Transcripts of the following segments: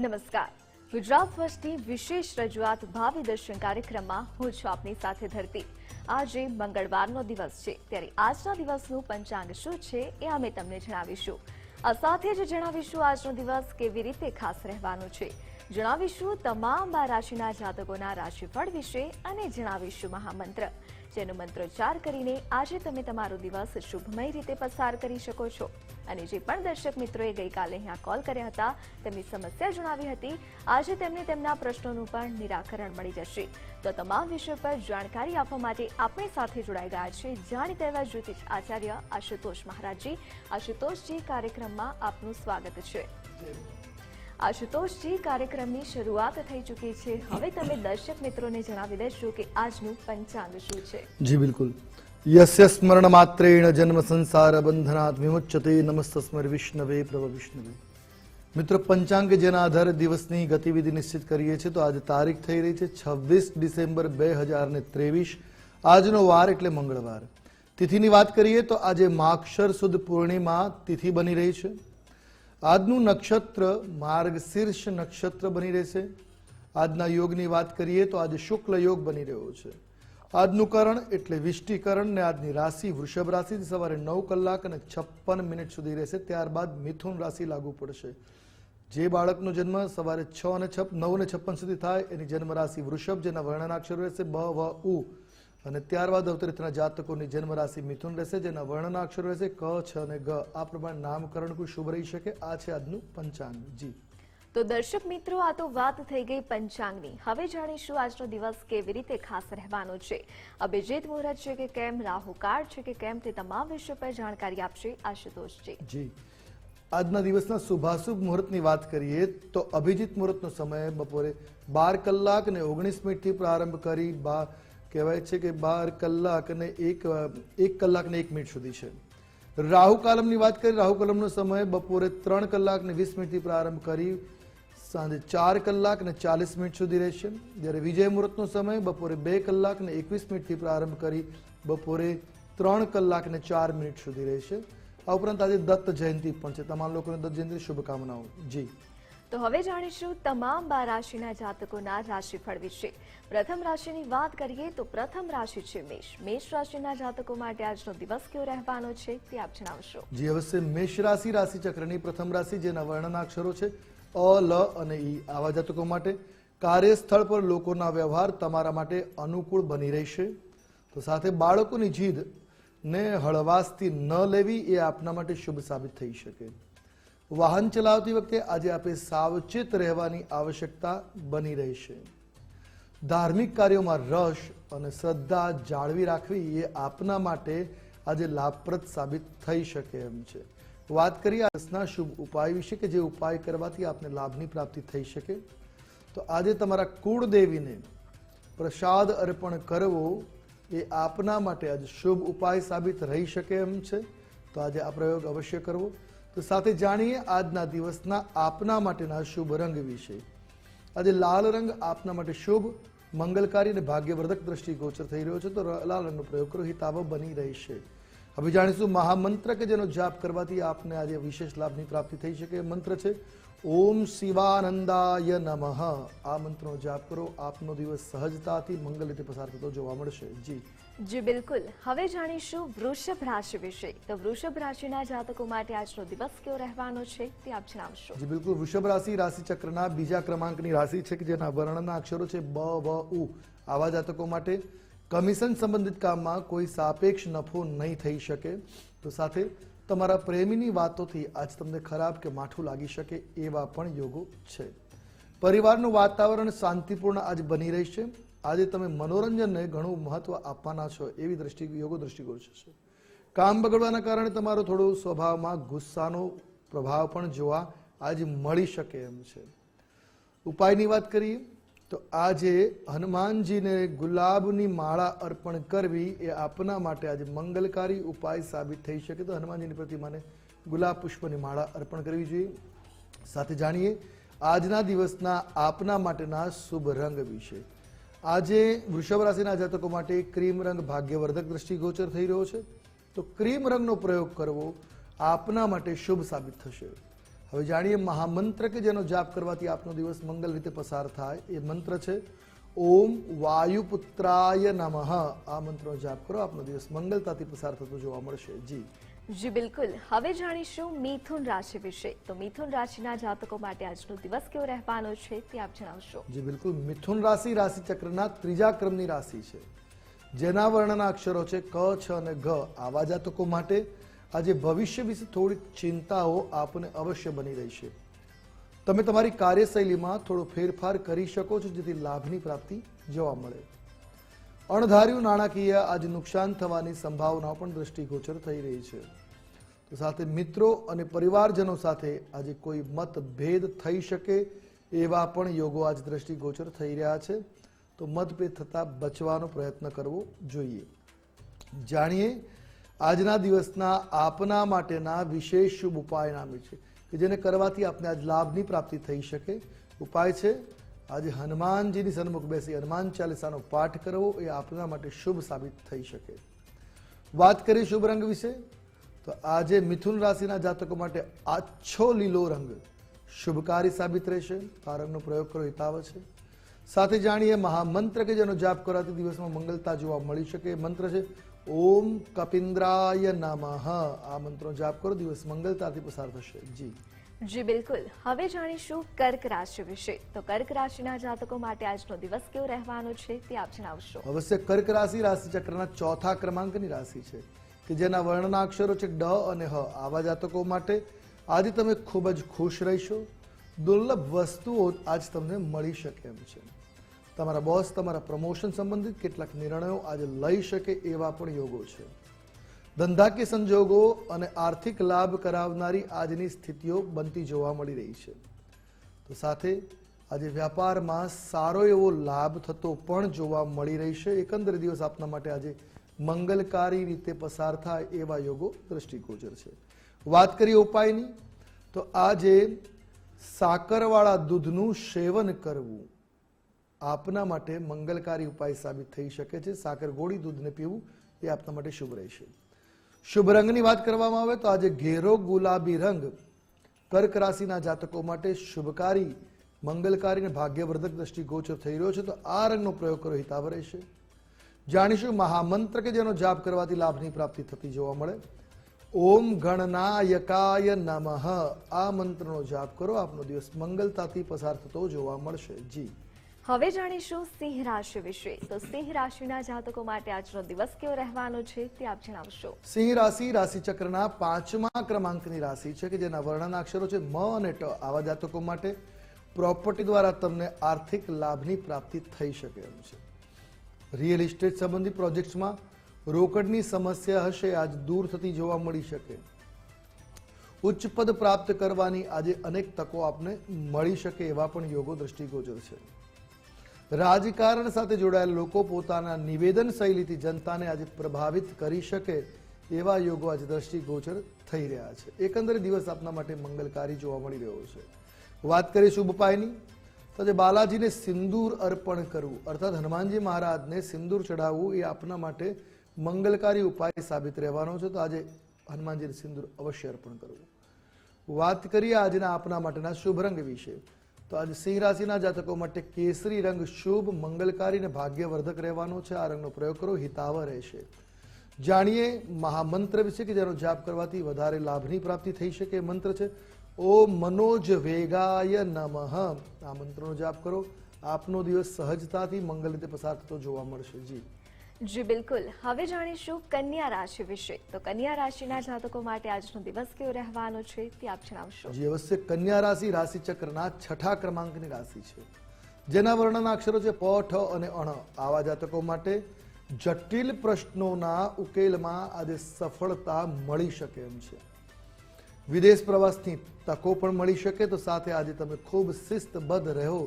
નમસ્કાર. ગુજરાત વર્ષની વિશેષ રજૂઆત ભાવિ દર્શન કાર્યક્રમમાં હું છું આપની સાથે ધરતી. આજે મંગળવારનો દિવસ છે. ત્યારે આજના દિવસનું પંચાંગ શું છે એ અમે તમને જણાવીશું. આ સાથે જ જણાવીશું આજનો દિવસ કેવી રીતે ખાસ રહેવાનો છે. જણાવીશું તમામ બાર રાશિના જાતકોના રાશિફળ વિશે અને જણાવીશું મહામંત્ર. જેનો મંત્રોચ્ચાર કરીને આજે તમે તમારો દિવસ શુભમય રીતે પસાર કરી શકો છો. અને જે પણ દર્શક મિત્રોએ ગઈકાલે અહીંયા કોલ કર્યા હતા, તેમની સમસ્યા જણાવી હતી. આજે તેમને તેમના પ્રશ્નોનું પણ નિરાકરણ મળી જશે. તો તમામ વિષયો પર જાણકારી આપવા માટે આપણી સાથે જોડાઈ ગયા છે જાણીતા એવા જ્યોતિષ આચાર્ય આશુતોષ મહારાજજી. આશુતોષજી કાર્યક્રમમાં આપનું સ્વાગત છે. આશુતોષજી કાર્યક્રમની શરૂઆત થઈ ચૂકી છે. હવે તમે દર્શક મિત્રોને જણાવી દેશો કે આજનું પંચાંગ શું છે? જી, બિલકુલ. યસ્ય સ્મરણ માત્રેણ જન્મ સંસાર બંધનાત વિમુચ્યતે નમસ્તસ્મર વિષ્ણવે પ્રભ વિષ્ણવે મિત્રો પંચાંગ જેના આધારે દિવસની ગતિવિધિ નિશ્ચિત કરીએ છીએ તો આજે તારીખ થઈ રહી છે છવ્વીસ ડિસેમ્બર બે હજાર ને ત્રેવીસ આજનો વાર એટલે મંગળવાર। તિથિની વાત કરીએ તો આજે માક્ષર સુદ પૂર્ણિમા તિથિ બની રહી છે। આજનું નક્ષત્ર માર્ગશીર્ષ નક્ષત્ર બની રહેશે। આજના યોગની વાત કરીએ તો આજે શુક્લ યોગ બની રહ્યો છે। આજનું કરણ એટલે વિષ્ટિકરણ ને આજની રાશિ. વૃષભ રાશિ સવારે નવ કલાક અને છપ્પન મિનિટ સુધી રહેશે. ત્યારબાદ મિથુન રાશિ લાગુ પડશે. જે બાળકનો જન્મ સવારે છ અને છપ, નવ ને છપ્પન સુધી થાય, એની જન્મ રાશિ વૃષભ, જેના વર્ણનાક્ષરો રહેશે બ, વ, ઉ. અને ત્યારબાદ અવતરિતના જાતકોની જન્મ રાશિ મિથુન રહેશે, જેના વર્ણનાક્ષરો રહેશે ક, છ અને ગ. આ પ્રમાણે નામકરણ કોઈ શુભ રહી શકે. આ છે આજનું પંચાંગ. જી. તો દર્શક મિત્રો, આ તો વાત થઈ ગઈ પંચાંગની. હવે જાણીશું આજનો દિવસ કેવી રીતે ખાસ રહેવાનો છે. અભિજીત મુહૂર્ત છે કે કેમ રાહુકાળ છે કે કેમ, તે તમામ વિષય પર જાણકારી આપશે આશુતોષજી. જી. આજના દિવસના શુભાશુભ મુહૂર્તની વાત કરીએ તો અભિજીત મુહૂર્તનો સમય બપોરે બાર કલાક ને ઓગણીસ મિનિટથી પ્રારંભ કરી બા, કહેવાય છે કે બાર કલાક અને એક એક કલાક ને એક મિનિટ સુધી છે. રાહુ કાલમની વાત કરીએ રાહુ કાલમનો સમય બપોરે ત્રણ કલાક ને વીસ મિનિટથી પ્રારંભ કરી સાંજે ચાર કલાક ને ચાલીસ મિનિટ સુધી રહેશે. જ્યારે વિજય મુહૂર્તનો સમય બપોરે બે કલાક ને એકવીસ મિનિટથી પ્રારંભ કરી બપોરે ત્રણ કલાક ને ચાર મિનિટ સુધી રહેશે. આ ઉપરાંત આજે દત્ત જયંતિ પણ છે. તમામ લોકોને દત્ત જયંતિ શુભકામનાઓ. જી. તો હવે જાણીશું તમામ બાર રાશિના જાતકોના રાશિફળ વિશે. પ્રથમ રાશિની વાત કરીએ તો પ્રથમ રાશિ છે મેષ. મેષ રાશિના જાતકો માટે આજનો દિવસ કેવો રહેવાનો છે તે આપ જણાવશો. જે અવશ્ય. મેષ રાશિ રાશિ ચક્રની પ્રથમ રાશિ જેના વર્ણના અક્ષરો છે અ, લ અને ઈ આવા જાતકો માટે કાર્યસ્થળ પર લોકોના વ્યવહાર તમારા માટે અનુકૂળ બની રહેશે. તો સાથે બાળકોની જીદ ને હળવાશથી ન લેવી એ આપના માટે શુભ સાબિત થઈ શકે. વાહન ચલાવતી વખતે આજે આપે સાવચેત રહેવાની આવશ્યકતા બની રહેશે. ધાર્મિક કાર્યોમાં રસ અને શ્રદ્ધા જાળવી રાખવી એ આપના માટે આજે લાભપ્રદ સાબિત થઈ શકે એમ છે. વાત કરીએ આજના શુભ ઉપાય વિશે કે જે ઉપાય કરવાથી આપને લાભની પ્રાપ્તિ થઈ શકે. તો આજે તમારા કુળદેવીને પ્રસાદ અર્પણ કરવો એ આપના માટે આજે શુભ ઉપાય સાબિત રહી શકે એમ છે. તો આજે આ પ્રયોગ અવશ્ય કરવો. તો સાથે જાણીએ આજના દિવસના આપના માટેના શુભ રંગ વિશે. આજે લાલ રંગ આપના માટે શુભ, મંગલકારી અને ભાગ્યવર્ધક દ્રષ્ટિગોચર થઈ રહ્યો છે. તો લાલ રંગનો પ્રયોગ કરો. હિતાવ બની રહેશે. હવે જાણીશું મહામંત્ર કે જેનો જાપ કરવાથી આપને આજે વિશેષ લાભની પ્રાપ્તિ થઈ શકે મંત્ર છે ઓમ શિવાનંદાય નમઃ. આ મંત્રનો જાપ કરો આપનો દિવસ સહજતાથી મંગલ રીતે પસાર થતો જોવા મળશે. જી. જી બિલકુલ. હવે જાણીશું વૃષભ રાશિ વિશે. તો વૃષભ રાશિના જાતકો માટે આજનો દિવસ કેવો રહેવાનો છે તે આપ જણાવશો. જી બિલકુલ. વૃષભ રાશિ રાશિ ચક્રના બીજા ક્રમાંકની રાશિ છે કે જેના વર્ણના અક્ષરો છે બ વ ઉ. આવા જાતકો માટે કમિશન સંબંધિત કામમાં કોઈ સાપેક્ષ નફો નહીં થઈ શકે. તો સાથે તમારા પ્રેમીની વાતોથી આજ તમને ખરાબ કે માઠું લાગી શકે એવા પણ યોગો છે. પરિવારનું વાતાવરણ શાંતિપૂર્ણ આજ બની રહેશે આજે તમે મનોરંજનને ઘણું મહત્વ આપવાના છો એવી દ્રષ્ટિ, યોગો દ્રષ્ટિકોણ છે. કામ બગડવાના કારણે તમારો થોડો સ્વભાવમાં ગુસ્સાનો પ્રભાવ પણ જોવા આજે મળી શકે એમ છે. ઉપાયની વાત કરીએ. તો આજે હનુમાનજીને ગુલાબની માળા અર્પણ કરવી એ આપના માટે આજે મંગલકારી ઉપાય સાબિત થઈ શકે તો હનુમાનજીની પ્રતિમાને ગુલાબ પુષ્પની માળા અર્પણ કરવી જોઈએ. સાથે જાણીએ, આજના દિવસના આપના માટેના શુભ રંગ વિશે. આજે વૃષભ રાશિના જાતકો માટે ક્રીમ રંગ ભાગ્યવર્ધક દ્રષ્ટિગોચર થઈ રહ્યો છે. તો ક્રીમ રંગનો પ્રયોગ કરવો આપના માટે શુભ સાબિત થશે. હવે જાણીએ મહામંત્ર કે જેનો જાપ કરવાથી આપનો દિવસ મંગલ રીતે પસાર થાય. એ મંત્ર છે ઓમ વાયુપુત્રાય નમઃ. આ મંત્રનો જાપ કરો આપનો દિવસ મંગલતાથી પસાર થતો જોવા મળશે. જી. જી બિલકુલ. હવે જાણીશું મિથુન રાશિ વિશે. તો મિથુન રાશિના જાતકો માટે આજનો દિવસ કેવો રહેવાનો છે તે આપ જણાવશો. જી બિલકુલ. મિથુન રાશિ રાશિ ચક્રના ત્રીજા ક્રમની રાશિ છે. જેના વર્ણના અક્ષરો છે ક છ અને ઘ. આવા જાતકો માટે આજે ભવિષ્ય વિશે થોડીક ચિંતાઓ આપને અવશ્ય બની રહી છે. તમે તમારી કાર્યશૈલીમાં થોડો ફેરફાર કરી શકો છો, જેથી લાભની પ્રાપ્તિ જોવા મળે. અણધાર્યું નાણાકીય આજે નુકસાન થવાની સંભાવનાઓ પણ દ્રષ્ટિગોચર થઈ રહી છે. તો સાથે મિત્રો અને પરિવારજનો સાથે આજે કોઈ મતભેદ થઈ શકે એવા પણ યોગો આજ દ્રષ્ટિગોચર થઈ રહ્યા છે. તો મતભેદ થતાં બચવાનો પ્રયત્ન કરવો જોઈએ. જાણીએ આજના દિવસના આપના માટેના વિશેષ શુભ ઉપાય નામે છે કે જેને કરવાથી આપને આજ લાભની પ્રાપ્તિ થઈ શકે. ઉપાય છે, આજે હનુમાનજીની સન્મુખ બેસી હનુમાન ચાલીસાનો પાઠ કરવો, એ આપના માટે શુભ સાબિત થઈ શકે. વાત કરીએ શુભ રંગ વિશે, તો આજે મિથુન રાશિના જાતકો માટે આછો લીલો રંગ શુભકારી સાબિત રહેશે. આ રંગનો પ્રયોગ કરો હિતાવ છે. સાથે જાણીએ મહામંત્ર કે જેનો જાપ કરવાથી દિવસમાં મંગલતા જોવા મળી શકે મંત્ર છે ઓમ કપિન્દ્રાય નમઃ. આ મંત્રનો જાપ કરો દિવસ મંગલતાથી પસાર થશે. જી. જી બિલકુલ. હવે જાણીશું કર્ક રાશિ વિશે. તો કર્ક રાશિના જાતકો માટે આજનો દિવસ કેવો રહેવાનો છે તે આપ જણાવશો. અવશ્ય કર્ક રાશિ રાશિ ચક્રના ચોથા ક્રમાંકની રાશિ છે કે જેના વર્ણના અક્ષરો છે ડ અને હ. આવા જાતકો માટે આજે તમે ખૂબ જ ખુશ રહેશો. દુર્લભ વસ્તુઓ આજ તમને મળી શકે એમ છે. તમારા બોસ તમારા પ્રમોશન સંબંધિત કેટલાક નિર્ણયો આજે લઈ શકે એવા પણ યોગો છે. ધંધાકીય સંજોગો અને આર્થિક લાભ કરાવનારી આજની સ્થિતિઓ બનતી જોવા મળી રહી છે. તો સાથે આજે વ્યાપારમાં સારો એવો લાભ થતો પણ જોવા મળી રહી છે. એકંદર દિવસ આપના માટે આજે મંગલકારી રીતે પસાર થાય એવા યોગો દ્રષ્ટિગોચર છે. વાત કરીએ ઉપાયની, તો આજે સાકરવાળા દૂધનું સેવન કરવું. આપના માટે મંગલકારી ઉપાય સાબિત થઈ શકે છે. સાકર ગોળી દૂધને પીવું એ આપના માટે શુભ રહેશે. શુભ રંગની વાત કરવામાં આવે તો આજે ઘેરો ગુલાબી રંગ કર્ક રાશિના જાતકો માટે શુભકારી, મંગલકારી અને ભાગ્યવર્ધક દ્રષ્ટિગોચર થઈ રહ્યો છે. તો આ રંગનો પ્રયોગ કરો હિતાવ રહેશે. જાણીશું મહામંત્ર કે જેનો જાપ કરવાથી લાભની પ્રાપ્તિ થતી જોવા મળે. ઓમ ગણનાયકાય નમઃ. આ મંત્રનો જાપ કરો. આપનો દિવસ મંગલતાથી પસાર થતો જોવા મળશે. જી. હવે જાણીશું સિંહ રાશિ વિશે. તો સિંહ રાશિના જાતકો માટે આજનો દિવસ કેવો રહેવાનો છે તે આપ જણાવશો. સિંહ રાશિ રાશિ ચક્રના પાંચમા ક્રમાંકની રાશિ છે કે જેના વર્ણના અક્ષરો છે મ અને ટ. આવા જાતકો માટે પ્રોપર્ટી દ્વારા તમને આર્થિક લાભની પ્રાપ્તિ થઈ શકે એમ છે. રિયલ ઇસ્ટેટ સંબંધી પ્રોજેક્ટ્સમાં રોકડની સમસ્યા હશે, આજ દૂર થતી જોવા મળી શકે. ઉચ્ચ પદ પ્રાપ્ત કરવાની આજે અનેક તકો આપને મળી શકે એવા પણ યોગો દ્રષ્ટિગોચર છે. રાજકારણ સાથે જોડાયેલા લોકો પોતાના નિવેદન શૈલીથી જનતાને આજે પ્રભાવિત કરી શકે એવા યોગો આજે દ્રષ્ટિગોચર થઈ રહ્યા છે. એકંદરે દિવસ આપના માટે મંગલકારી જોવા મળી રહ્યો છે. વાત કરીએ શુભ પાયની તો આજે બાલાજીને સિંદૂર અર્પણ કરવું, અર્થાત હનુમાનજી મહારાજને સિંદૂર ચઢાવવું એ આપના માટે મંગલકારી ઉપાય સાબિત રહેવાનો છે. તો આજે હનુમાનજીને સિંદૂર અવશ્ય અર્પણ કરવું. વાત કરીએ આજના આપના માટેના શુભ રંગ વિશે. તો આજે સિંહ રાશિના જાતકો માટે કેસરી રંગ શુભ, મંગલકારી અને ભાગ્યવર્ધક રહેવાનો છે. આ રંગનો પ્રયોગ કરો હિતાવ રહેશે. જાણીએ મહામંત્ર વિશે કે જેનો જાપ કરવાથી વધારે લાભની પ્રાપ્તિ થઈ શકે મંત્ર છે. ઓ મનોજ વેગાય નમઃ. આ મંત્રનો જાપ કરો. આપનો દિવસ સહજતાથી, મંગલ રીતે પસાર થતો જોવા મળશે. જી. જી બિલકુલ. હવે જાણીશું કન્યા રાશિ વિશે. તો કન્યા રાશિના જાતકો માટે આજનો દિવસ કેવો રહેવાનો છે તે આપ જણાવશો. જી અવશ્ય કન્યા રાશિ રાશિ ચક્રના છઠ્ઠા ક્રમાંકની રાશિ છે. જેના વર્ણના અક્ષરો છે પ ઠ અને અણ. આવા જાતકો માટે જટિલ પ્રશ્નોના ઉકેલમાં આજે સફળતા મળી શકે એમ છે. વિદેશ પ્રવાસની તકો પણ મળી શકે તો સાથે આજે તમે ખૂબ શિસ્તબદ્ધ રહો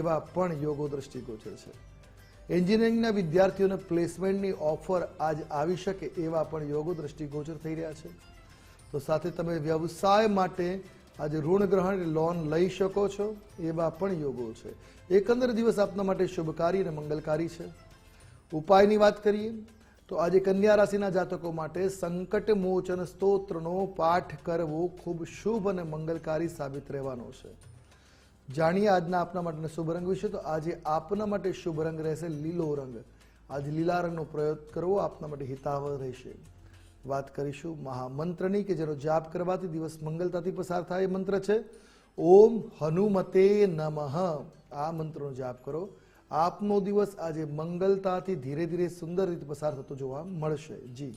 એવા પણ યોગો દ્રષ્ટિગોચર છે. એન્જિનિયરિંગના વિદ્યાર્થીઓને પ્લેસમેન્ટની ઓફર આજ આવી શકે એવા પણ યોગો દ્રષ્ટિગોચર થઈ રહ્યા છે. તો સાથે તમે વ્યવસાય માટે આજે ઋણ ગ્રહણ લોન લઈ શકો છો એવા પણ યોગો છે. એકંદર દિવસ આપના માટે શુભકારી અને મંગલકારી છે. ઉપાયની વાત કરીએ, તો આજે કન્યા રાશિના જાતકો માટે સંકટ મોચન સ્તોત્રનો પાઠ કરવો ખૂબ શુભ અને મંગલકારી સાબિત રહેવાનો છે. જાણીએ આજના આપના માટેના શુભ રંગ વિશે. તો આજે આપના માટે શુભ રંગ રહેશે લીલો રંગ. આજે લીલા રંગનો પ્રયોગ કરવો આપના માટે હિતાવહ રહેશે. વાત કરીશું મહામંત્રની કે જેનો જાપ કરવાથી દિવસ મંગલતાથી પસાર થાય એ મંત્ર છે. ઓમ હનુમતે નમઃ. આ મંત્રનો જાપ કરો. આપનો દિવસ આજે મંગલતાથી ધીરે ધીરે સુંદર રીતે પસાર થતો જોવા મળશે. જી.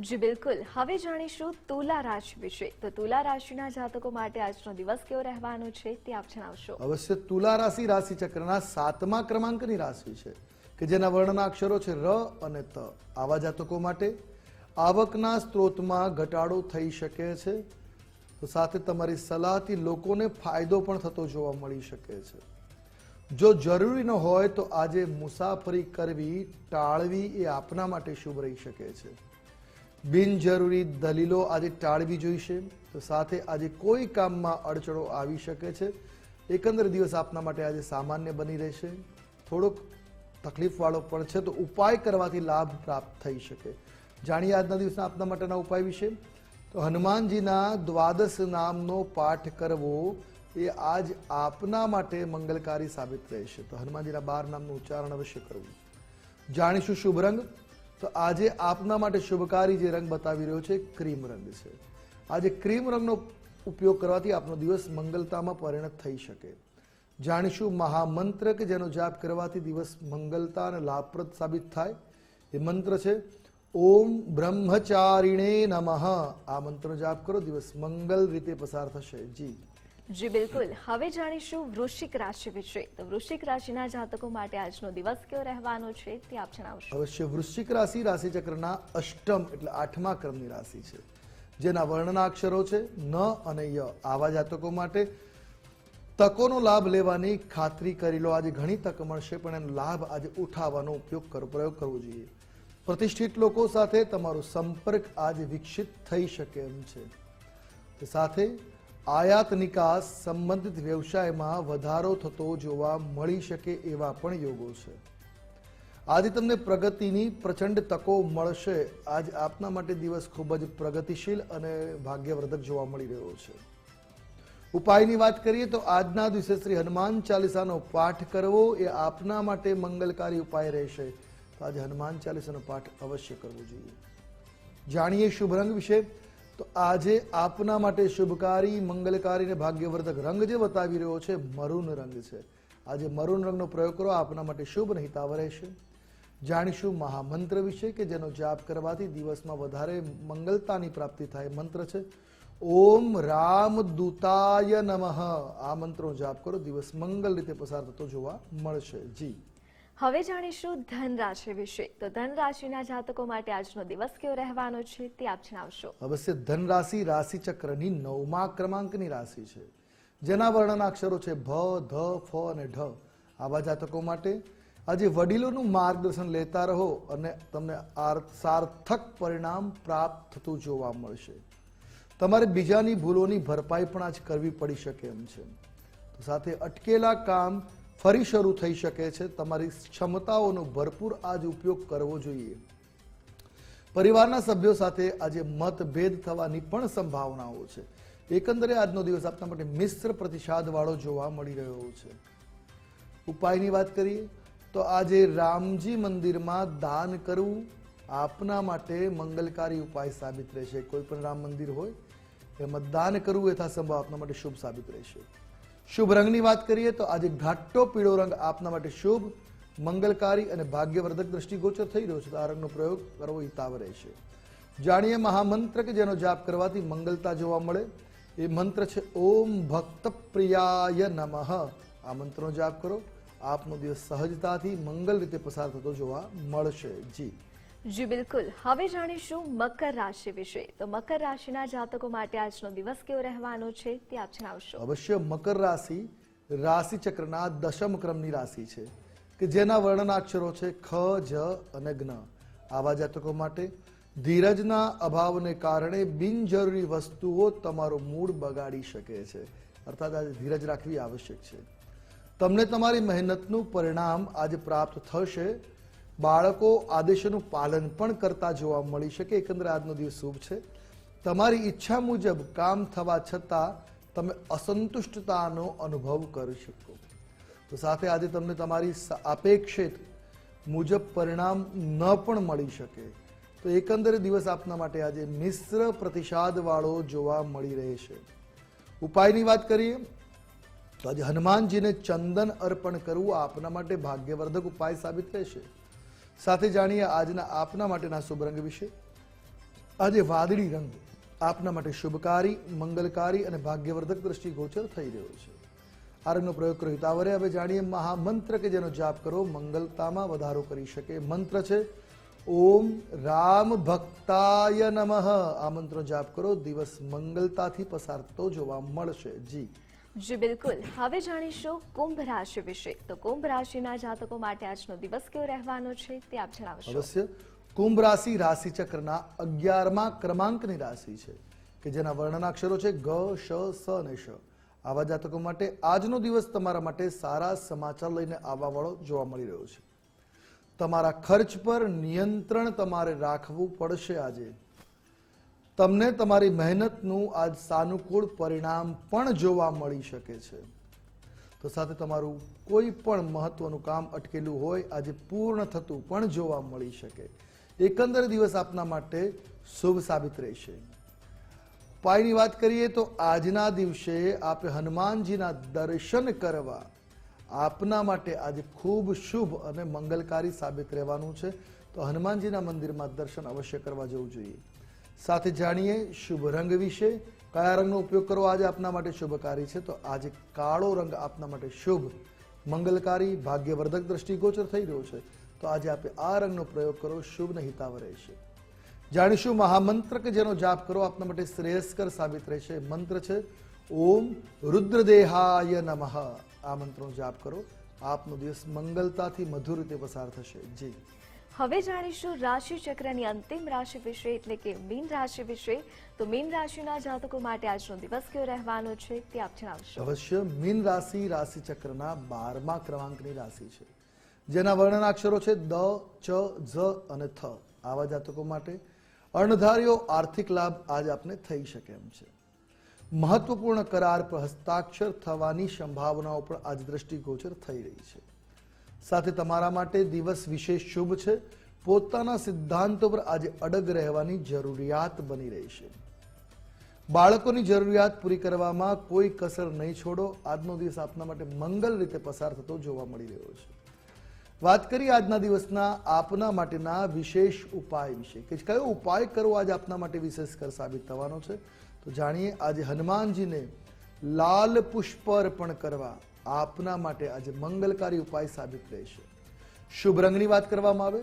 જી, બિલકુલ. હવે જાણીશું તુલા રાશિ વિશે. તો તુલા રાશિના જાતકો માટે આજનો દિવસ કેવો રહેવાનો છે તે આપ જણાવશો. અવશ્ય તુલા રાશિ રાશિ ચક્રના સાતમા ક્રમાંકની રાશિ છે, કે જેના વર્ણના અક્ષરો છે ર અને ત. આવા જાતકો માટે આવકના સ્ત્રોતમાં ઘટાડો થઈ શકે છે. તો સાથે તમારી સલાહથી લોકોને ફાયદો પણ થતો જોવા મળી શકે છે. જો જરૂરી ન હોય તો આજે મુસાફરી કરવી, ટાળવી એ આપના માટે શુભ રહી શકે છે. બિનજરૂરી દલીલો આજે ટાળવી જોઈશે. તો સાથે આજે કોઈ કામમાં અડચણો આવી શકે છે. એકંદર દિવસ આપના માટે આજે સામાન્ય બની રહેશે. થોડોક તકલીફવાળો પણ છે તો ઉપાય કરવાથી લાભ પ્રાપ્ત થઈ શકે. જાણીએ આજના દિવસના આપના માટેના ઉપાય વિશે. તો હનુમાનજીના દ્વાદશ નામનો પાઠ કરવો એ આજ આપના માટે મંગલકારી સાબિત રહેશે. તો હનુમાનજીના બાર નામનું ઉચ્ચારણ અવશ્ય કરવું. જાણીશું શુભ રંગ. તો આજે આપના માટે શુભકારી જે રંગ બતાવી રહ્યો છે, ક્રીમ રંગ છે. આજે ક્રીમ રંગનો ઉપયોગ કરવાથી આપનો દિવસ મંગલતામાં પરિણત થઈ શકે. જાણીશું મહામંત્ર કે જેનો જાપ કરવાથી દિવસ મંગલતા અને લાભપ્રદ સાબિત થાય? એ મંત્ર છે, ઓમ બ્રહ્મચારિણે નમઃ. આ મંત્રનો જાપ કરો, દિવસ મંગલ રીતે પસાર થશે. જી. જી, બિલકુલ. હવે જાણીશું વૃશ્ચિક રાશિ વિશે. તો વૃશ્ચિક રાશિના જાતકો માટે આજનો દિવસ કેવો રહેવાનો છે તે આપ જણાવશો. અવશ્ય, વૃશ્ચિક રાશિ રાશિ ચક્રના અષ્ટમ, એટલે આઠમા ક્રમની રાશિ છે. જેના વર્ણના અક્ષરો છે ન અને ય. આવા જાતકો માટે તકોનો લાભ લેવાની ખાતરી કરી લો. આજે ઘણી તક મળશે, પણ એનો લાભ આજે ઉઠાવવાનો ઉપયોગ કરો, પ્રયોગ કરવો જોઈએ. પ્રતિષ્ઠિત લોકો સાથે તમારો સંપર્ક આજે વિકસિત થઈ શકે એમ છે. સાથે આયાત નિકાસ સંબંધિત વ્યવસાયમાં વધારો થતો જોવા મળી શકે એવા પણ યોગો છે. આજે તમને પ્રગતિની પ્રચંડ તકો મળશે. આજ આપના માટે દિવસ ખૂબ જ પ્રગતિશીલ અને ભાગ્યવર્ધક જોવા મળી રહ્યો છે. ઉપાયની વાત કરીએ તો આજના દિવસે શ્રી હનુમાન ચાલીસાનો પાઠ કરવો એ આપના માટે મંગલકારી ઉપાય રહેશે. તો આજે હનુમાન ચાલીસાનો પાઠ અવશ્ય કરવો જોઈએ. જાણીએ શુભ રંગ વિશે. તો આજે આપના માટે શુભકારી, મંગલકારી અને ભાગ્યવર્ધક રંગ જે બતાવી રહ્યો છે, મરૂન રંગ છે. આજે મરૂન રંગનો પ્રયોગ કરો, આપના માટે શુભ અને હિતાવ રહેશે. જાણીશું મહામંત્ર વિશે કે જેનો જાપ કરવાથી દિવસમાં વધારે મંગલતાની પ્રાપ્તિ થાય, મંત્ર છે. ઓમ રામ દૂતાય નમઃ. આ મંત્રનો જાપ કરો, દિવસ મંગલ રીતે પસાર થતો જોવા મળશે. જી. હવે જાણીશું ધન રાશિ વિશે. તો ધન જાતકો માટે આજનો દિવસ કેવો રહેવાનો છે તે આપ જણાવશો. અવશ્ય ધન રાશિ રાશિ ચક્રની નવમા ક્રમાંકની રાશિ છે. જેના વર્ણના અક્ષરો છે ભ, ધ, ફ અને ઢ. આવા જાતકો માટે આજે વડીલોનું માર્ગદર્શન લેતા રહો અને તમને સાર્થક પરિણામ પ્રાપ્ત થતું જોવા મળશે. તમારે બીજાની ભૂલોની ભરપાઈ પણ આજ કરવી પડી શકે એમ છે. સાથે અટકેલા કામ ફરી શરૂ થઈ શકે છે. તમારી ક્ષમતાઓનો ભરપૂર આજ ઉપયોગ કરવો જોઈએ. પરિવારના સભ્યો સાથે આજે મતભેદ થવાની પણ સંભાવનાઓ છે. એકંદરે આજનો દિવસ આપના માટે મિશ્ર પ્રતિસાદ વાળો જોવા મળી રહ્યો છે. ઉપાયની વાત કરીએ, તો આજે રામજી મંદિરમાં દાન કરવું આપના માટે મંગલકારી ઉપાય સાબિત રહેશે. કોઈ પણ રામ મંદિર હોય, એમાં દાન કરવું યથાસંભવ આપના માટે શુભ સાબિત રહેશે. શુભ રંગની વાત કરીએ તો આજે ઘાટો પીળો રંગ આપના માટે શુભ, મંગલકારી અને ભાગ્યવર્ધક દ્રષ્ટિગોચર થઈ રહ્યો છે તો આ રંગનો પ્રયોગ કરવો હિતાવ રહેશે જાણીએ મહામંત્ર કે જેનો જાપ કરવાથી મંગલતા જોવા મળે? એ મંત્ર છે, ઓમ ભક્ત પ્રિયાય નમઃ. આ મંત્રનો જાપ કરો. આપનો દિવસ સહજતાથી મંગલ રીતે પસાર થતો જોવા મળશે. જી. જી, બિલકુલ. હવે જાણીશું મકર રાશિ વિશે. તો મકર રાશિના જાતકો માટે આજનો દિવસ કેવો રહેવાનો છે તે આપ જણાવશો. અવશ્ય મકર રાશિ રાશિ ચક્રના દશમ ક્રમની રાશિ છે, કે જેના વર્ણનાક્ષરો છે ખ, જ અને જ્ઞ. આવા જાતકો માટે ધીરજના અભાવને કારણે બિનજરૂરી વસ્તુઓ તમારો મૂડ બગાડી શકે છે. અર્થાત આજે ધીરજ રાખવી આવશ્યક છે. તમને તમારી મહેનતનું પરિણામ આજે પ્રાપ્ત થશે બાળકો આદેશોનું પાલન પણ કરતા જોવા મળી શકે. એકંદરે આજનો દિવસ શુભ છે. તમારી ઈચ્છા મુજબ કામ થવા છતાં તમે અસંતુષ્ટતાનો અનુભવ કરી શકો. તો સાથે આજે તમને તમારી અપેક્ષિત મુજબ પરિણામ ન પણ મળી શકે. તો એકંદરે દિવસ આપના માટે આજે મિશ્ર પ્રતિસાદવાળો જોવા મળી રહેશે ઉપાયની વાત કરીએ, તો આજે હનુમાનજીને ચંદન અર્પણ કરવું આપના માટે ભાગ્યવર્ધક ઉપાય સાબિત રહેશે. સાથે જાણીએ આજના આપના માટેના શુભ રંગ વિશે. આજે વાદળી રંગ આપના માટે શુભકારી, મંગલકારી અને ભાગ્યવર્ધક દ્રષ્ટિગોચર થઈ રહ્યો છે. આ રંગનો પ્રયોગ કર્યો હિતાવરે હવે જાણીએ મહામંત્ર કે જેનો જાપ કરો. મંગલતામાં વધારો કરી શકે. મંત્ર છે, ઓમ રામ ભક્તાય નમઃ. આ મંત્રનો જાપ કરો. દિવસ મંગલતાથી પસાર થતો જોવા મળશે. જી. જી, બિલકુલ. હવે જાણીશું કુંભ રાશિ વિશે. તો કુંભ રાશિના જાતકો માટે આજનો દિવસ કેવો રહેવાનો છે તે આપ જણાવશો. અવશ્ય. કુંભ રાશિ રાશિ ચક્રના અગિયારમા ક્રમાંકની રાશિ છે, કે જેના વર્ણનાક્ષરો છે ગ, શ, સ અને શ. આવા જાતકો માટે આજનો દિવસ તમારા માટે સારા સમાચાર લઈને આવવા વાળો જોવા મળી રહ્યો છે. તમારા ખર્ચ પર નિયંત્રણ તમારે રાખવું પડશે આજે. તમને તમારી મહેનતનું આજ સાનુકૂળ પરિણામ પણ જોવા મળી શકે છે. તો સાથે તમારું કોઈ પણ મહત્વનું કામ અટકેલું હોય, આજે પૂર્ણ થતું પણ જોવા મળી શકે. એકંદર દિવસ આપના માટે શુભ સાબિત રહેશે. પાયની વાત કરીએ તો આજના દિવસે આપે હનુમાનજીના દર્શન કરવા આપના માટે આજે ખૂબ શુભ અને મંગલકારી સાબિત રહેવાનું છે. તો હનુમાનજીના મંદિરમાં દર્શન અવશ્ય કરવા જવું જોઈએ. સાથે જાણીએ શુભ રંગ વિશે. કયા રંગનો ઉપયોગ કરવો આજે આપના માટે શુભકારી છે? તો આજે કાળો રંગ આપના માટે શુભ, મંગલકારી, ભાગ્યવર્ધક દ્રષ્ટિગોચર થઈ રહ્યો છે. તો આજે આપે આ રંગનો પ્રયોગ કરો, શુભ ને રહેશે. જાણીશું મહામંત્ર કે જેનો જાપ કરો, આપના માટે શ્રેયસ્કર સાબિત રહેશે. મંત્ર છે, ઓમ રુદ્રદેહાય નમઃ. આ મંત્રનો જાપ કરો. આપનો દિવસ મંગલતાથી મધુર રીતે પસાર થશે. જી. હવે જાણીશું રાશિ ચક્રની અંતિમ રાશિ વિશે, એટલે કે મીન રાશિ વિશે. તો મીન રાશિના જાતકો માટે આજનો દિવસ કેવો રહેવાનો છે તે આપ જણાવશો. અવશ્ય, મીન રાશિ રાશિ ચક્રના બારમા ક્રમાંકની રાશિ છે. જેના વર્ણનાક્ષરો છે દ, ચ, ઝ અને થ. આવા જાતકો માટે અર્ણધારીઓ આર્થિક લાભ આજ આપને થઈ શકે એમ છે. મહત્વપૂર્ણ કરાર પર હસ્તાક્ષર થવાની સંભાવનાઓ પણ આજ દ્રષ્ટિગોચર થઈ રહી છે. સાથે તમારા માટે દિવસ વિશેષ શુભ છે. પોતાના સિદ્ધાંતો પર આજે અડગ રહેવાની જરૂરિયાત બની રહી છે. બાળકોની જરૂરિયાત પૂરી કરવામાં કોઈ કસર નહીં છોડો. આજનો દિવસ આપના માટે મંગલ રીતે પસાર થતો જોવા મળી રહ્યો છે. વાત કરીએ આજના દિવસના આપના માટેના વિશેષ ઉપાય વિશે કે કયો ઉપાય કરવો આજે આપના માટે વિશેષ કર સાબિત થવાનો છે? તો જાણીએ આજે હનુમાનજીને લાલ પુષ્પ અર્પણ કરવા આપના માટે આજે મંગલકારી ઉપાય સાબિત રહેશે. શુભ રંગની વાત કરવામાં આવે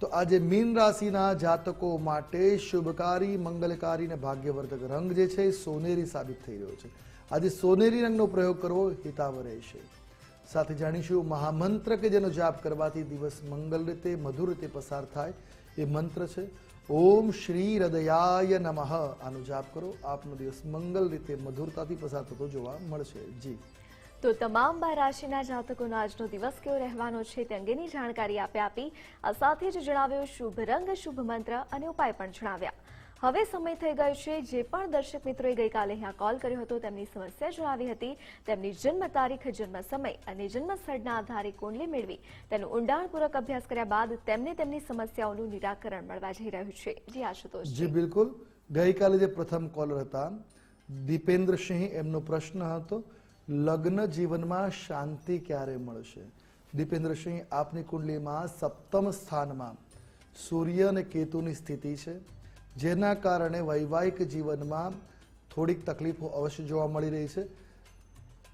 તો આજે મીન રાશિના જાતકો માટે શુભકારી, મંગલકારી અને ભાગ્યવર્ધક રંગ જે છે એ સોનેરી સાબિત થઈ રહ્યો છે. આજે સોનેરી રંગનો પ્રયોગ કરવો હિતાવ રહેશે. સાથે જાણીશું મહામંત્ર કે જેનો જાપ કરવાથી દિવસ મંગલ રીતે, મધુર રીતે પસાર થાય એ મંત્ર છે. ઓમ શ્રી હૃદયાય નમઃ. આનો જાપ કરો. આપનો દિવસ મંગલ રીતે, મધુરતાથી પસાર થતો જોવા મળશે. જી. તો તમામ બાર રાશિના જાતકોનો આજનો દિવસ કેવો રહેવાનો છે તે અંગેની જાણકારી આપે આપી, આ સાથે જ જણાવ્યું શુભ રંગ, શુભ મંત્ર અને ઉપાય પણ જણાવ્યા. હવે સમય થઈ ગયો છે, જે પણ દર્શક મિત્રોએ ગઈકાલે અહીંયા કોલ કર્યો હતો તેમની સમસ્યા જણાવી હતી, તેમની જન્મ તારીખ, જન્મ સમય અને જન્મ સ્થળના આધારે કુંડલી મેળવી, તેનો ઊંડાણપૂર્વક અભ્યાસ કર્યા બાદ તેમને તેમની સમસ્યાઓનું નિરાકરણ મળવા જઈ રહ્યું છે. જી આશુતોષ જી. બિલકુલ. ગઈકાલે જે પ્રથમ કોલર હતા, દીપેન્દ્રસિંહ એમનો પ્રશ્ન હતો લગ્ન જીવનમાં શાંતિ ક્યારે મળશે? દીપેન્દ્રસિંહ, આપની કુંડલીમાં સપ્તમ સ્થાનમાં. સૂર્ય અને કેતુની સ્થિતિ છે, જેના કારણે વૈવાહિક જીવનમાં થોડીક તકલીફો અવશ્ય જોવા મળી રહી છે.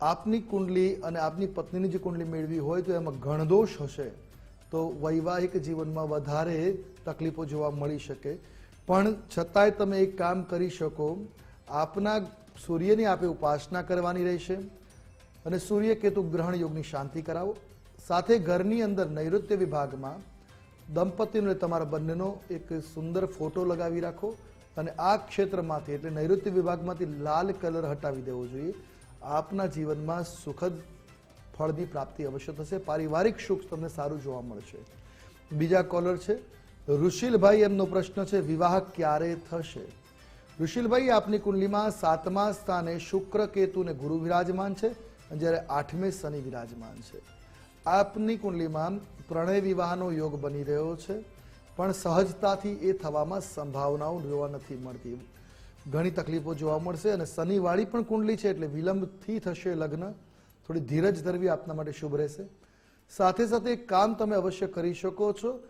આપની કુંડલી અને આપની પત્નીની જે કુંડલી મેળવી હોય તો એમાં ગણદોષ હશે. તો વૈવાહિક જીવનમાં વધારે તકલીફો જોવા મળી શકે. પણ છતાંય તમે એક કામ કરી શકો. આપના સૂર્યની આપે ઉપાસના કરવાની રહેશે. અને સૂર્ય કેતુ ગ્રહણ યોગની શાંતિ કરાવો. સાથે ઘરની અંદર નૈઋત્ય વિભાગમાં દંપતીને તમારા બંનેનો એક સુંદર ફોટો લગાવી રાખો અને આ ક્ષેત્રમાંથી એટલે નૈઋત્ય વિભાગમાંથી લાલ કલર હટાવી દેવો જોઈએ. આપના જીવનમાં સુખદ ફળની પ્રાપ્તિ અવશ્ય થશે. પારિવારિક સુખ તમને સારું જોવા મળશે. બીજા કોલર છે. ઋષિલભાઈ એમનો પ્રશ્ન છે, વિવાહ ક્યારે થશે? ઋષિલભાઈ આપની કુંડલીમાં સાતમા સ્થાને શુક્ર કેતુ ને ગુરુ વિરાજમાન છે. જ્યારે આઠમે શનિ વિરાજમાન છે. આપની કુંડલીમાં પ્રણય વિવાહનો યોગ બની રહ્યો છે, પણ સહજતાથી એ થવામાં સંભાવનાઓ જોવા નથી મળતી. ઘણી તકલીફો જોવા મળશે અને શનિવાળી પણ કુંડલી છે એટલે વિલંબથી થશે લગ્ન. થોડી ધીરજ ધરવી આપના માટે શુભ રહેશે. સાથે સાથે કામ તમે અવશ્ય કરી શકો છો.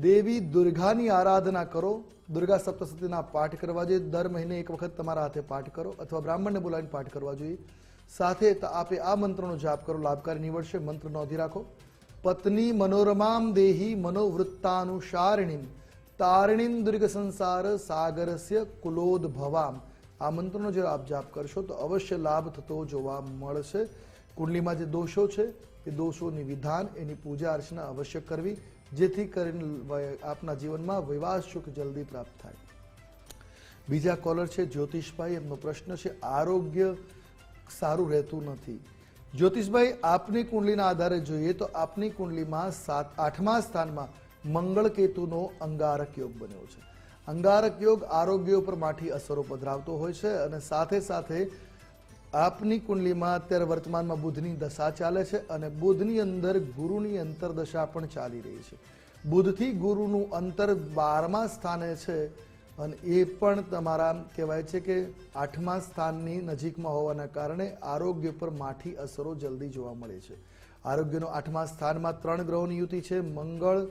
દેવી દુર્ગાની આરાધના કરો. દુર્ગા સપ્તશતીના પાઠ કરવા જોઈએ. દર મહિને એક વખત તમારા હાથે પાઠ કરો અથવા બ્રાહ્મણને બોલાવીને પાઠ કરવા જોઈએ. સાથે આપે આ મંત્રનો જાપ કરો, લાભકારી નીવડશે, મંત્ર નોંધી રાખો. પત્ની મનોરમામ દેહી મનોવૃત્તાનુસારિણીમ, તારિણીમ દુર્ગ સંસાર સાગરસ્ય કુલોદભવામ. આ મંત્રનો જો આપ જાપ કરશો તો અવશ્ય લાભ થતો જોવા મળશે. કુંડલીમાં જે દોષો છે, એ દોષોની વિધાન, એની પૂજા અર્ચના અવશ્ય કરવી, જેથી કરીને આપના જીવનમાં વિવાહ સુખ જલ્દી પ્રાપ્ત થાય. બીજા કોલર છે જ્યોતિષભાઈ, એમનો પ્રશ્ન છે, આરોગ્ય સારું રહેતું નથી. જ્યોતિષભાઈ, આપની કુંડલીના આધારે જોઈએ તો આપની કુંડલીમાં સાત, આઠમા સ્થાનમાં મંગળ કેતુનો અંગારક યોગ બન્યો છે. અંગારક યોગ આરોગ્ય ઉપર માઠી અસરો પધરાવતો હોય છે અને સાથે સાથે આપની કુંડલીમાં અત્યારે વર્તમાનમાં બુધની દશા ચાલે છે અને બુધની અંદર ગુરુની અંતરદશા પણ ચાલી રહી છે. બુધથી ગુરુનું અંતર બારમા સ્થાને છે અને એ પણ તમારા કહેવાય છે કે આઠમા સ્થાનની નજીકમાં હોવાના કારણે આરોગ્ય પર માઠી અસરો જલ્દી જોવા મળે છે. આરોગ્યનો આઠમા સ્થાનમાં ત્રણ ગ્રહોની યુતિ છે, મંગળ,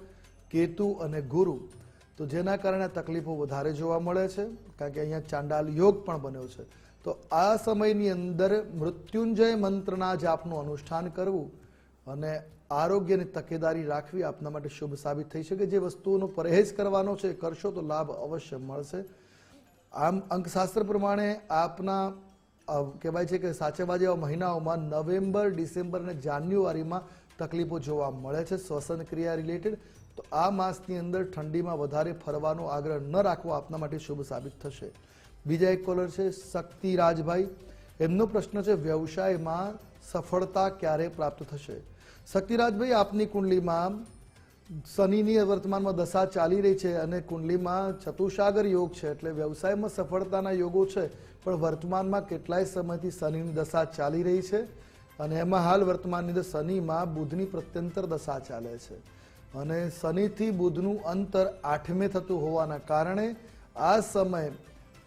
કેતુ અને ગુરુ. તો જેના કારણે તકલીફો વધારે જોવા મળે છે, કારણ કે અહીંયા ચાંડાલ યોગ પણ બન્યો છે. તો આ સમયની અંદર મૃત્યુંજય મંત્રના જાપનું અનુષ્ઠાન કરવું અને આરોગ્યની તકેદારી રાખવી આપના માટે શુભ સાબિત થઈ શકે. જે વસ્તુઓનો પરહેજ કરવાનો છે, કરશો તો લાભ અવશ્ય મળશે. આમ અંકશાસ્ત્ર પ્રમાણે આપના કહેવાય છે કે સાચવવા જેવા મહિનાઓમાં નવેમ્બર, ડિસેમ્બર અને જાન્યુઆરીમાં તકલીફો જોવા મળે છે, શ્વસન ક્રિયા રિલેટેડ. તો આ માસની અંદર ઠંડીમાં વધારે ફરવાનો આગ્રહ ન રાખવો આપના માટે શુભ સાબિત થશે. બીજા એક કોલર છે શક્તિ રાજભાઈ એમનો પ્રશ્ન છે, વ્યવસાયમાં સફળતા ક્યારે પ્રાપ્ત થશે? શક્તિરાજભાઈ આપની કુંડલીમાં શનિની વર્તમાનમાં દશા ચાલી રહી છે અને કુંડલીમાં ચતુષાગર યોગ છે એટલે વ્યવસાયમાં સફળતાના યોગો છે, પણ વર્તમાનમાં કેટલાય સમયથી શનિની દશા ચાલી રહી છે અને એમાં હાલ વર્તમાનની અંદર શનિમાં બુધની પ્રત્યંતર દશા ચાલે છે. અને શનિથી બુધનું અંતર આઠમે થતું હોવાના કારણે આ સમય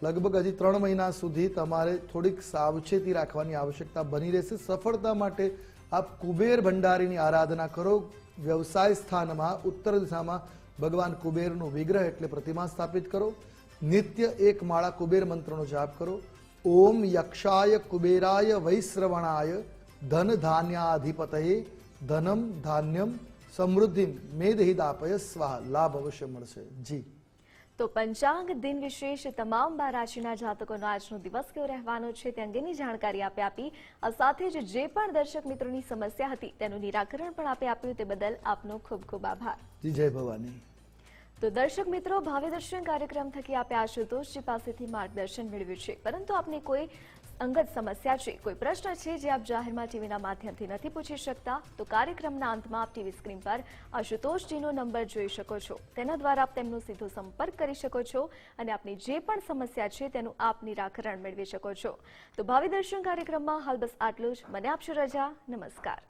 લગભગ હજી ત્રણ મહિના સુધી તમારે થોડીક સાવચેતી રાખવાની આવશ્યકતા બની રહેશે. સફળતા માટે આપ કુબેર ભંડારીની આરાધના કરો. વ્યવસાય સ્થાનમાં, ઉત્તર દિશામાં ભગવાન કુબેરનો વિગ્રહ એટલે પ્રતિમા સ્થાપિત કરો. નિત્ય એક માળા કુબેર મંત્રનો જાપ કરો. ઓમ યક્ષાય કુબેરાય વૈશ્રવણાય ધન ધાન્યાધિપતયે ધનમ ધાન્યમ સમૃદ્ધિ મેદહિદાપય સ્વાહ. લાભ અવશ્ય મળશે. જી. તો પંચાંગ દિન વિશેષ તમામ બાર રાશિના જાતકોનો આજનો દિવસ કેવો રહેવાનો છે તે અંગેની જાણકારી આપે આપી સાથે જ જે પણ દર્શક મિત્રોની સમસ્યા હતી તેનું નિરાકરણ પણ આપે આપ્યું તે બદલ આપનો ખૂબ ખૂબ આભાર. જી જય ભવાની. તો દર્શક મિત્રો ભાવ્ય દર્શન કાર્યક્રમ થકી આપે આશુતોષજી પાસેથી માર્ગદર્શન મેળવ્યું છે. પરંતુ આપને કોઈ અંગત સમસ્યા છે. કોઈ પ્રશ્ન છે જે આપ જાહેરમાં ટીવીના માધ્યમથી નથી પૂછી શકતા, તો કાર્યક્રમના અંતમાં આપ ટીવી સ્ક્રીન પર આશુતોષજીનો નંબર જોઈ શકો છો. તેના દ્વારા આપ તેમનો સીધો સંપર્ક કરી શકો છો અને આપની જે પણ સમસ્યા છે તેનું આપ નિરાકરણ મેળવી શકો છો. તો ભાવિ દર્શન કાર્યક્રમમાં હાલ બસ આટલું જ. મને આપશો રજા. નમસ્કાર.